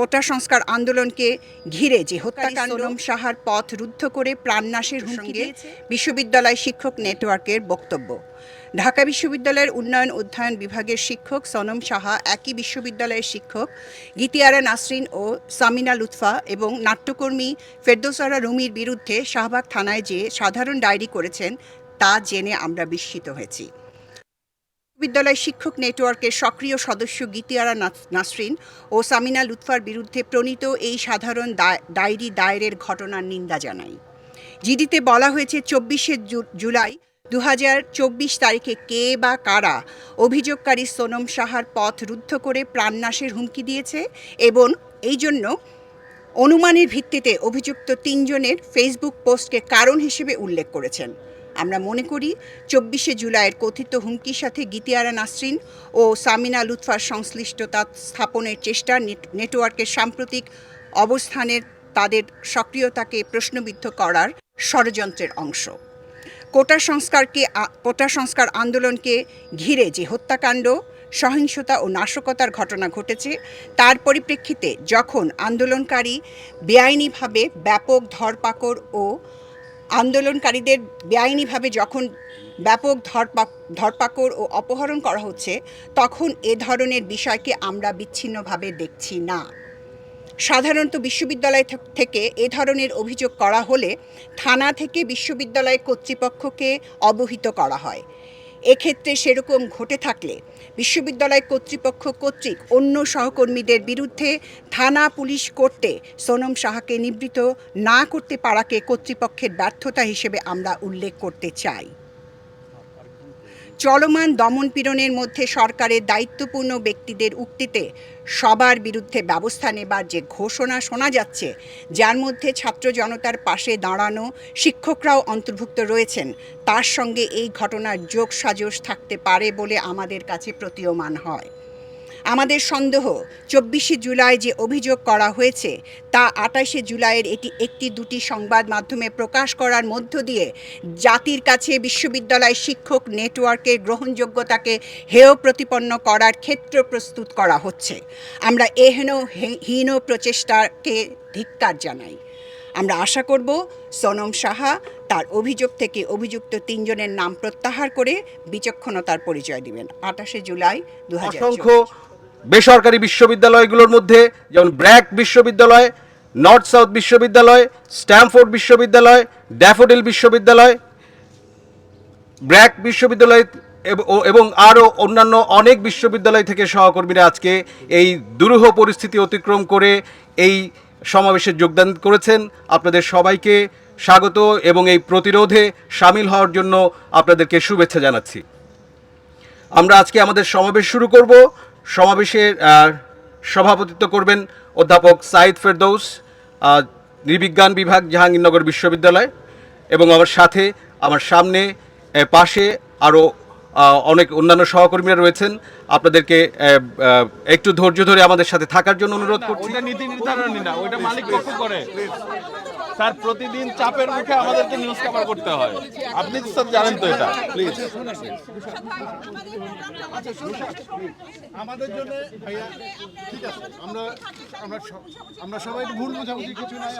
কোটা সংস্কার আন্দোলনকে ঘিরে যে হত্যাকাণ্ড সোনম সাহার পথ রুদ্ধ করে প্রাণনাশের হুমকি দিয়েছে। বিশ্ববিদ্যালয় শিক্ষক নেটওয়ার্কের বক্তব্য। ঢাকা বিশ্ববিদ্যালয়ের উন্নয়ন অধ্যয়ন বিভাগের শিক্ষক সনম সাহা একই বিশ্ববিদ্যালয়ের শিক্ষক গীতিয়ারা নাসরিন ও সামিনা লুৎফা এবং নাট্যকর্মী ফেরদৌসারা রুমির বিরুদ্ধে শাহবাগ থানায় যে সাধারণ ডায়েরি করেছেন তা জেনে আমরা বিস্মিত হয়েছি। বিদ্যালয় শিক্ষক নেটওয়ার্কের সক্রিয় সদস্য গীতিয়ারা নাসরিন ও সামিনা লুৎফার বিরুদ্ধে প্রণীত এই সাধারণ ডায়েরি দায়েরের ঘটনার নিন্দা জানাই। জিডিতে বলা হয়েছে, চব্বিশে জুলাই দু হাজার চব্বিশ তারিখে কে বা কারা অভিযোগকারী সোনম সাহার পথ রুদ্ধ করে প্রাণনাশের হুমকি দিয়েছে এবং এই জন্য অনুমানের ভিত্তিতে অভিযুক্ত তিনজনের ফেসবুক পোস্টকে কারণ হিসেবে উল্লেখ করেছেন। আমরা মনে করি চব্বিশে জুলাইয়ের কথিত হুমকির সাথে গীতিয়ারা নাসরিন ও সামিনা লুৎফার সংশ্লিষ্টতা স্থাপনের চেষ্টা নেটওয়ার্কের সাম্প্রতিক অবস্থানের তাদের সক্রিয়তাকে প্রশ্নবিদ্ধ করার ষড়যন্ত্রের অংশ। কোটা সংস্কারকে কোটা সংস্কার আন্দোলনকে ঘিরে যে হত্যাকাণ্ড, সহিংসতা ও নাশকতার ঘটনা ঘটেছে, তার পরিপ্রেক্ষিতে যখন আন্দোলনকারী বেআইনিভাবে ব্যাপক ধরপাকড় ও আন্দোলনকারীদের বেআইনিভাবে যখন ব্যাপক ধরপাক ধরপাকড় ও অপহরণ করা হচ্ছে, তখন এ ধরনের বিষয়কে আমরা বিচ্ছিন্নভাবে দেখছি না। সাধারণত বিশ্ববিদ্যালয় থেকে এ ধরনের অভিযোগ করা হলে থানা থেকে বিশ্ববিদ্যালয় কর্তৃপক্ষকে অবহিত করা হয়। এক্ষেত্রে সেরকম ঘটে থাকলে বিশ্ববিদ্যালয় কর্তৃপক্ষ কর্তৃক অন্য সহকর্মীদের বিরুদ্ধে থানা পুলিশ করতে সোনম সাহাকে নিবৃত না করতে পারাকে কর্তৃপক্ষের ব্যর্থতা হিসেবে আমরা উল্লেখ করতে চাই। চলমান দমনপীড়নের মধ্যে সরকারের দায়িত্বপূর্ণ ব্যক্তিদের উক্তিতে সবার বিরুদ্ধে ব্যবস্থা নেবার যে ঘোষণা শোনা যাচ্ছে, যার মধ্যে ছাত্র জনতার পাশে দাঁড়ানো শিক্ষকরাও অন্তর্ভুক্ত রয়েছেন। তার সঙ্গে এই ঘটনার যোগসাজশ থাকতে পারে বলে আমাদের কাছে প্রতীয়মান হয়। আমাদের সন্দেহ, চব্বিশে জুলাই যে অভিযোগ করা হয়েছে, তা আঠাশে জুলাইয়ের এটি একটি দুটি সংবাদ মাধ্যমে প্রকাশ করার মধ্য দিয়ে জাতির কাছে বিশ্ববিদ্যালয় শিক্ষক নেটওয়ার্কের গ্রহণযোগ্যতাকে হেয় প্রতিপন্ন করার ক্ষেত্র প্রস্তুত করা হচ্ছে। আমরা এহেন হীন প্রচেষ্টাকে ধিক্কার জানাই। আমরা আশা করব সোনম সাহা তার অভিযোগ থেকে অভিযুক্ত তিনজনের নাম প্রত্যাহার করে বিচক্ষণতার পরিচয় দিবেন। আঠাশে জুলাই দু বেসরকারি বিশ্ববিদ্যালয়গুলোর মধ্যে, যেমন ব্র্যাক বিশ্ববিদ্যালয়, নর্থ সাউথ বিশ্ববিদ্যালয়, স্ট্যামফোর্ড বিশ্ববিদ্যালয়, ড্যাফোডিল বিশ্ববিদ্যালয়, ব্র্যাক বিশ্ববিদ্যালয় এবং আরও অন্যান্য অনেক বিশ্ববিদ্যালয় থেকে সহকর্মীরা আজকে এই দুরূহ পরিস্থিতি অতিক্রম করে এই সমাবেশে যোগদান করেছেন। আপনাদের সবাইকে স্বাগত এবং এই প্রতিরোধে সামিল হওয়ার জন্য আপনাদেরকে শুভেচ্ছা জানাচ্ছি। আমরা আজকে আমাদের সমাবেশ শুরু করব। সমাবেশের সভাপতিত্ব করবেন অধ্যাপক সাইদ ফেরদৌস নৃবিজ্ঞান বিভাগ, জাহাঙ্গীরনগর বিশ্ববিদ্যালয় এবং আমার সাথে, আমার সামনে পাশে আরও অনেক অন্যান্য সহকর্মীরা রয়েছেন। আপনাদেরকে একটু ধৈর্য ধরে আমাদের সাথে থাকার জন্য অনুরোধ করছি। নীতি না, ওইটা মালিক পক্ষ করে। স্যার প্রতিদিন চাপের মুখে আমাদেরকে নিউজ কভার করতে হয়? আপনি তো স্যার জানেন তো এটা প্লিজ আমাদের জন্য ভাইয়া, ঠিক আছে, আমরা আমরা আমরা সবাই ভুল বোঝাবুঝি কিছু নাই